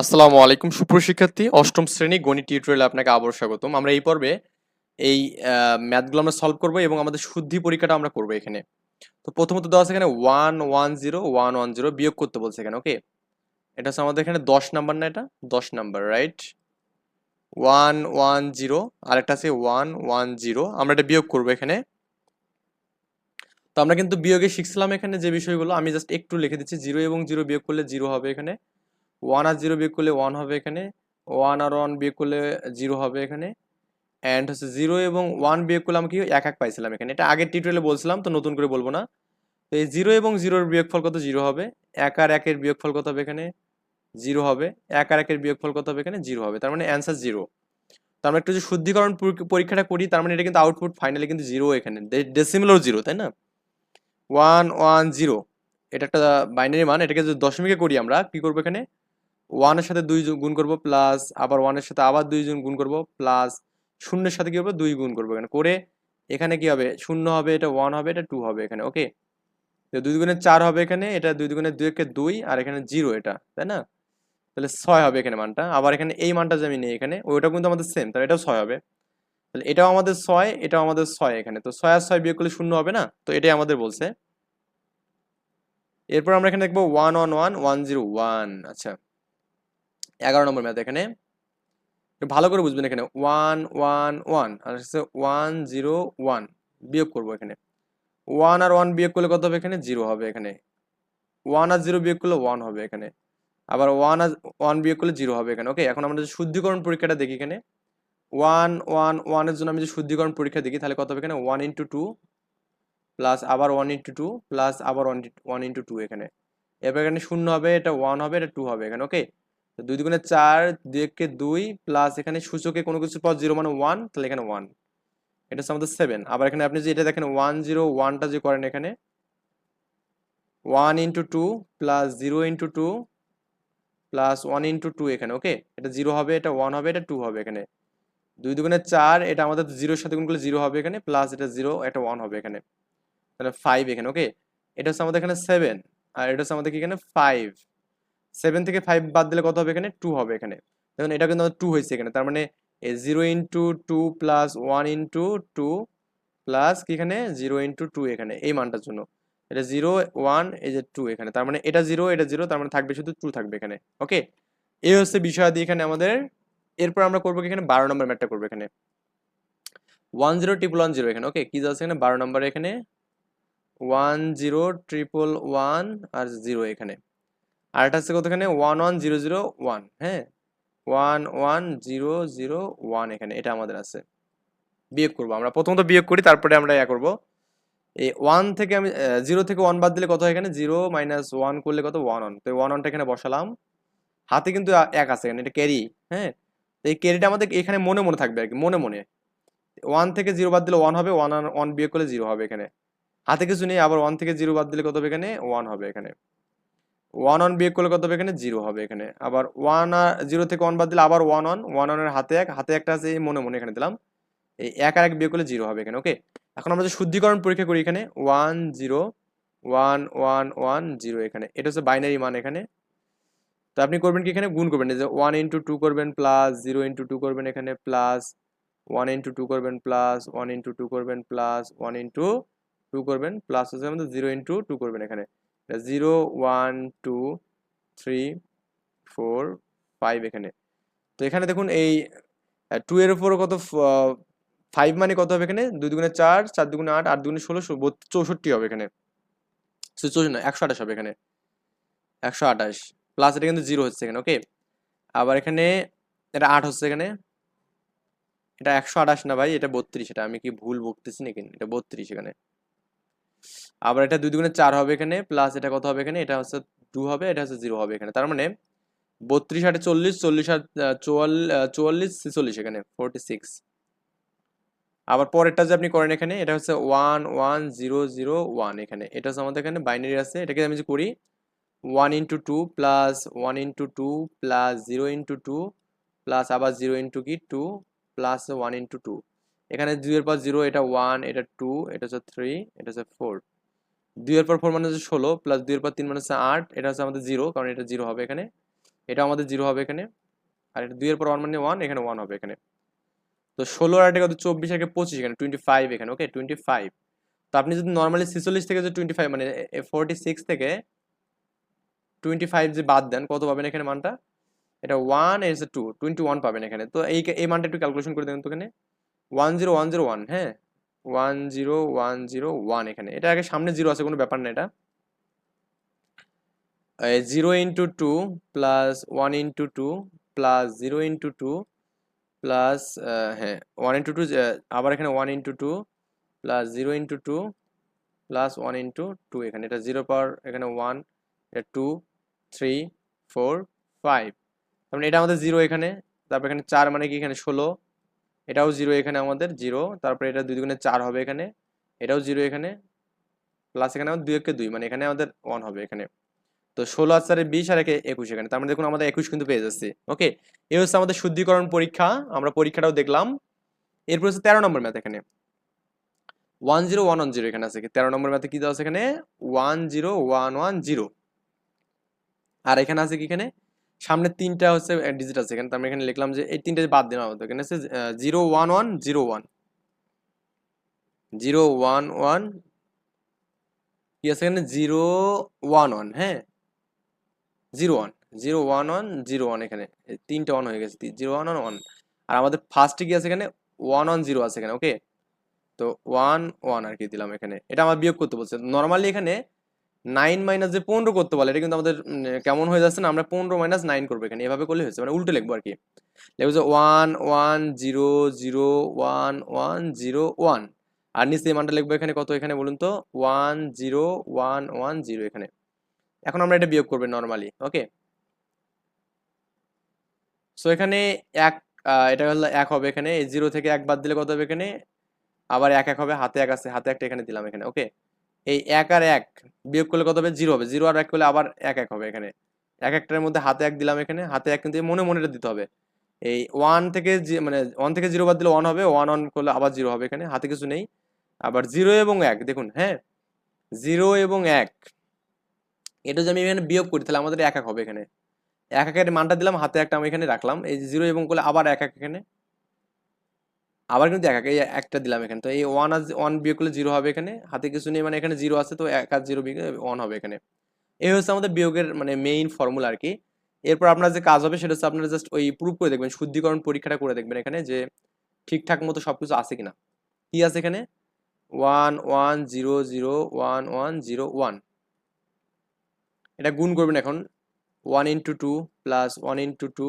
আসসালামু আলাইকুম। সুপ্রশিক্ষার্থী অষ্টম শ্রেণি গণিত টিউটোরিয়ালে আপনাকে আবার স্বাগতম। আমরা এই পর্বে এই ম্যাথগুলো আমরা সলভ করব এবং আমাদের শুদ্ধি পরীক্ষাটা আমরা করব এখানে। তো প্রথমত দেওয়া আছে এখানে one one zero one one zero বিয়োগ করতে বলছে এখানে ওকে এটা হচ্ছে আমাদের এখানে দশ নাম্বার না এটা? দশ number right one one zero আর একটা আছে ওয়ান ওয়ান জিরো আমরা এটা বিয়োগ করব এখানে। তো আমরা কিন্তু বিয়োগে শিখছিলাম এখানে যে বিষয়গুলো, আমি জাস্ট একটু লিখে দিচ্ছি জিরো এবং জিরো বিয়োগ করলে জিরো হবে এখানে। ওয়ান আর জিরো বিয়োগ করলে ওয়ান হবে এখানে ওয়ান আর ওয়ান বিয়োগ করলে জিরো হবে এখানে অ্যান্ড হচ্ছে জিরো এবং ওয়ান বিয়োগ করলে আমি কি এক এক পাইছিলাম এখানে। এটা আগের টিউটোরিয়ালে বলছিলাম, তো নতুন করে বলব না। তো এই জিরো এবং জিরোর বিয়োগফল কত? জিরো হবে। এক আর একের বিয়োগফল কত হবে এখানে? জিরো হবে। এক আর একের বিয়োগফল কত হবে এখানে? জিরো হবে। তার মানে অ্যান্সার জিরো তো আমরা একটু যে শুদ্ধিকরণ পরীক্ষাটা করি, তার মানে এটা কিন্তু আউটপুট ফাইনালি কিন্তু জিরো এখানে। ডেসিমিলও জিরো তাই না? ওয়ান ওয়ান জিরো এটা একটা বাইনারি মান। এটাকে যদি দশমিকে করি আমরা, কি করব এখানে? ওয়ানের সাথে দুই গুণ করব প্লাস আবার ওয়ানের সাথে আবার দুই জন গুণ করব প্লাস শূন্যের সাথে কি হবে? দুই গুণ করব এখানে। করে এখানে কি হবে? শূন্য হবে, এটা ওয়ান হবে, এটা টু হবে এখানে ওকে দুই দুগুণে চার হবে এখানে, এটা দুই দুগুণে দুই একে দুই, আর এখানে জিরো এটা, তাই না? তাহলে ছয় হবে এখানে মানটা। আবার এখানে এই মানটা যে আমি নেই এখানে ওইটা কিন্তু আমাদের সেম তাহলে এটাও ছয় হবে। তাহলে এটাও আমাদের ছয়, এটাও আমাদের ছয় এখানে। তো ছয় আর ছয় বিয়োগ করলে শূন্য হবে না? তো এটাই আমাদের বলছে। এরপর আমরা এখানে দেখব one one one one zero one আচ্ছা। এগারো নম্বর ম্যাথ এখানে। ভালো করে বুঝবেন এখানে। ওয়ান ওয়ান ওয়ান আর হচ্ছে ওয়ান জিরো ওয়ান বিয়োগ করব এখানে। ওয়ান আর ওয়ান বিয়োগ করলে কত হবে এখানে? জিরো হবে এখানে। ওয়ান আর জিরো বিয়োগ করলে ওয়ান হবে এখানে। আবার ওয়ান আর ওয়ান বিয়োগ করলে জিরো হবে এখানে। ওকে এখন আমরা যে শুদ্ধিকরণ পরীক্ষাটা দেখি এখানে। ওয়ান ওয়ান ওয়ানের জন্য আমি যে শুদ্ধিকরণ পরীক্ষা দেখি, তাহলে কত হবে এখানে? ওয়ান ইন্টু টু প্লাস আবার ওয়ান ইন্টু টু প্লাস আবার ওয়ান ওয়ান ইন্টু টু এখানে। এবার এখানে শূন্য হবে, এটা ওয়ান হবে, এটা টু হবে এখানে। ওকে তো দুই দুগুণে চার দুই দুই প্লাস এখানে সূচকে কোনো কিছু পর জিরো মানে ওয়ান তাহলে এখানে ওয়ান এটা হচ্ছে আমাদের সেভেন আবার এখানে আপনি যে এটা দেখেন ওয়ান জিরো ওয়ানটা যে করেন এখানে one into two plus zero into two plus one into two এখানে ওকে এটা জিরো হবে, এটা ওয়ান হবে, এটা টু হবে এখানে। দুই দুগুণে চার, এটা আমাদের জিরোর সাথে গুণ করলে জিরো হবে এখানে প্লাস এটা জিরো এটা ওয়ান হবে এখানে। তাহলে ফাইভ এখানে ওকে এটা হচ্ছে আমাদের এখানে সেভেন আর এটা হচ্ছে আমাদের কি এখানে ফাইভ সেভেন থেকে ফাইভ বাদ দিলে কত হবে এখানে? টু হবে এখানে। দেখুন, এটা কিন্তু টু হয়েছে এখানে। তার মানে zero into two plus one into two plus কি এখানে? জিরো ইন্টু টু এখানে, এই মানটার জন্য। এটা জিরো ওয়ান এই যে টু এখানে। তার মানে এটা জিরো এটা জিরো তার মানে থাকবে শুধু টু থাকবে এখানে। ওকে এই হচ্ছে বিষয়াদি এখানে আমাদের। এরপর আমরা করব এখানে? বারো নম্বর ম্যাটটা করব এখানে। One zero triple one zero এখানে। ওকে কি যাচ্ছে এখানে? বারো নম্বর এখানে। ওয়ান জিরো ট্রিপল ওয়ান আর জিরো এখানে। আর এটা হচ্ছে কত এখানে one one zero zero one হ্যাঁ? One one zero zero one এখানে, এটা আমাদের আছে। বিয়োগ করব, আমরা প্রথমত বিয়োগ করি, তারপরে আমরা ইয়া করব। এই ওয়ান থেকে আমি জিরো থেকে ওয়ান বাদ দিলে কত হয় এখানে? জিরো মাইনাস ওয়ান করলে কত? One one. তো ওয়ান ওয়ানটা এখানে বসালাম। হাতে কিন্তু এক আছে এখানে, এটা ক্যারি হ্যাঁ? তো এই ক্যারিটা আমাদের এখানে মনে মনে থাকবে আর কি, মনে মনে। ওয়ান থেকে জিরো বাদ দিলে ওয়ান হবে, ওয়ান ওয়ান বিয়োগ করলে জিরো হবে এখানে। হাতে কিছু নেই, আবার ওয়ান থেকে জিরো বাদ দিলে কত হবে এখানে? ওয়ান হবে এখানে। ওয়ান ওয়ান বিয়োগ করলে কত হবে এখানে? জিরো হবে এখানে। আবার ওয়ান আর জিরো থেকে ওয়ান বাদ দিলে আবার ওয়ান ওয়ান ওয়ান ওয়ানের হাতে এক, হাতে একটা আছে এই মনে মনে এখানে দিলাম। এই এক আর এক বিয়োগ করলে জিরো হবে এখানে ওকে এখন আমরা যে শুদ্ধিকরণ পরীক্ষা করি এখানে one zero one one one zero এখানে। এটা হচ্ছে বাইনারি মান এখানে। তো আপনি করবেন কি এখানে? গুণ করবেন। যে ওয়ান ইন্টু টু করবেন প্লাস জিরো ইন্টু টু করবেন এখানে প্লাস ওয়ান ইন্টু টু করবেন প্লাস ওয়ান ইন্টু টু করবেন প্লাস ওয়ান ইন্টু টু করবেন প্লাস হচ্ছে আমাদের জিরো ইন্টু টু করবেন এখানে। Zero one two three four five এখানে। তো এখানে দেখুন এই টু এর উপর কত ফাইভ মানে কত হবে এখানে? দুই দুগুণে চার চার দুগুণে আট আট দুগুণে ষোলো চৌষট্টি হবে এখানে। একশো আঠাশ হবে এখানে। একশো আঠাশ। প্লাস এটা কিন্তু জিরো হচ্ছে এখানে ওকে আবার এখানে এটা আট হচ্ছে এখানে। এটা একশো আঠাশ না ভাই, এটা বত্রিশ, এটা আমি কি ভুল বকতেছি নাকি? এটা বত্রিশ এখানে। আবার এটা দুই দুগুণে চার হবে এখানে প্লাস এটা কত হবে এখানে? এটা হচ্ছে টু হবে, এটা হচ্ছে জিরো হবে এখানে। তার মানে বত্রিশ আটে চল্লিশ চল্লিশ আট চুয়াল্লিশ, ছেচল্লিশ এখানে ফোরটি সিক্স আবার পরেরটা যে আপনি করেন এখানে, এটা হচ্ছে one one zero zero one এখানে। এটা হচ্ছে আমাদের এখানে বাইনারি আছে। এটাকে আমি যে করি one into two plus one into two plus zero into two plus আবার জিরো ইন্টু কি? Two plus one into two এখানে দুইয়ের পর জিরো এটা ওয়ান এটা টু এটা হচ্ছে থ্রি এটা হচ্ছে ফোর দুইয়ের পর ফোর মানে হচ্ছে ষোলো প্লাস দুইয়ের পর তিন মানে হচ্ছে আট, এটা হচ্ছে আমাদের জিরো কারণ এটা জিরো হবে এখানে। এটা আমাদের জিরো হবে এখানে। আর এটা দুইয়ের পর ওয়ান মানে ওয়ান এখানে ওয়ান হবে এখানে। তো ষোলো আর এটা কত চব্বিশ আর পঁচিশ, এখানে টোয়েন্টি ফাইভ এখানে ওকে টোয়েন্টি ফাইভ তো আপনি যদি নর্মালি ছেচল্লিশ থেকে যে টোয়েন্টি ফাইভ মানে ফোরটি সিক্স থেকে টোয়েন্টি ফাইভ যে বাদ দেন, কত পাবেন এখানে মানটা? এটা ওয়ানের টু টোয়েন্টি ওয়ান পাবেন এখানে। তো এই এই মানটা একটু ক্যালকুলেশন করে দেবেন তো এখানে। One zero one zero one হ্যাঁ? One zero one zero one এখানে। এটা আগে সামনে জিরো আছে, কোনো ব্যাপার না এটা। Zero into two plus one into two plus zero into two plus হ্যাঁ ওয়ান ইন্টু টু আবার এখানে one into two plus zero into two plus one into two এখানে। এটা জিরো পাওয়ার এখানে ওয়ান এটা টু থ্রি ফোর ফাইভ তারপরে এটা আমাদের জিরো এখানে। তারপর এখানে চার মানে কি? এখানে ষোলো। এটাও জিরো এখানে আমাদের জিরো তারপরে এটা দুই দুগুণে চার হবে এখানে, এটাও জিরো এখানে প্লাস এখানে আমাদের দুই একে দুই মানে এখানে আমাদের ওয়ান হবে এখানে। তো ষোলো আর চারে বিশ আর একে একুশ এখানে, তার মানে দেখুন আমাদের একুশ কিন্তু পেয়ে যাচ্ছে ওকে এই হচ্ছে আমাদের শুদ্ধিকরণ পরীক্ষা, আমরা পরীক্ষাটাও দেখলাম। এরপর হচ্ছে তেরো নম্বর ম্যাথ এখানে। One zero one one zero এখানে আছে, তেরো নম্বর ম্যাথে কি দেওয়া আছে এখানে? One zero one one zero আর এখানে আছে কি এখানে? সামনে তিনটা হচ্ছে ডিজিট আছে এখানে আমি এখানে লিখলাম যে এই তিনটা বাদ দিলাম আমাদের। এখানে আছে zero one one zero one zero one one কি আছে এখানে? জিরো ওয়ান ওয়ান হ্যাঁ? Zero one zero one one zero one এখানে। তিনটা ওয়ান হয়ে গেছে। জিরো ওয়ান ওয়ান ওয়ান আর আমাদের ফার্স্টে কি আছে এখানে? ওয়ান ওয়ান জিরো আছে এখানে ওকে তো ওয়ান ওয়ান আর কি দিলাম এখানে। এটা আমার বিয়োগ করতে বলছে। নর্মালি এখানে নাইন মাইনাস যে পনেরো করতে বলে এটা কিন্তু আমাদের কেমন হয়ে যাচ্ছে না, আমরা পনেরো মাইনাস নাইন করব এখানে। এভাবে করলে হয়েছে মানে উল্টো লিখব আর কি। লিখব one one zero zero one one zero one আর নিচে এই মানটা লিখব এখানে কত এখানে বলুন তো? One zero one one zero এখানে। এখন আমরা এটা বিয়োগ করবে নর্মালি ওকে সো এখানে এক এটা হলো এক হবে এখানে জিরো থেকে এক বাদ দিলে কত হবে এখানে? আবার এক এক হবে, হাতে এক আছে, হাতে একটা এখানে দিলাম এখানে ওকে এই এক আর এক বিয়োগ করলে কত হবে? জিরো হবে। জিরো আর এক করলে আবার এক এক হবে এখানে। এক একটার মধ্যে হাতে এক দিলাম এখানে। হাতে এক কিন্তু মনে মনে দিতে হবে। এই ওয়ান থেকে মানে ওয়ান থেকে জিরো বাদ দিলে ওয়ান হবে ওয়ান ওয়ান করলে আবার জিরো হবে এখানে। হাতে কিছু নেই। আবার জিরো এবং এক, দেখুন হ্যাঁ? জিরো এবং এক। এটা যদি আমি এখানে বিয়োগ করি, তাহলে আমাদের এক এক হবে এখানে। এক একের মানটা দিলাম, হাতে একটা আমি এখানে রাখলাম। এই জিরো এবং করলে আবার এক এক এখানে। আবার কিন্তু এক এই একটা দিলাম এখানে। তো এই ওয়ান আর ওয়ান বিয়োগ করলে জিরো হবে এখানে। হাতে কিছু নেই মানে এখানে জিরো আছে, তো এক আর জিরো ওয়ান হবে এখানে। এই হচ্ছে আমাদের বিয়োগের মানে মেইন ফর্মুলা আর কি। এরপর আপনার যে কাজ হবে, সেটা হচ্ছে আপনারা জাস্ট ওই প্রুভ করে দেখবেন, শুদ্ধিকরণ পরীক্ষাটা করে দেখবেন এখানে যে ঠিকঠাক মতো সব কিছু আছে কিনা। কি আছে এখানে? One one zero zero one one zero one এটা গুণ করবেন এখন। One into two plus one into two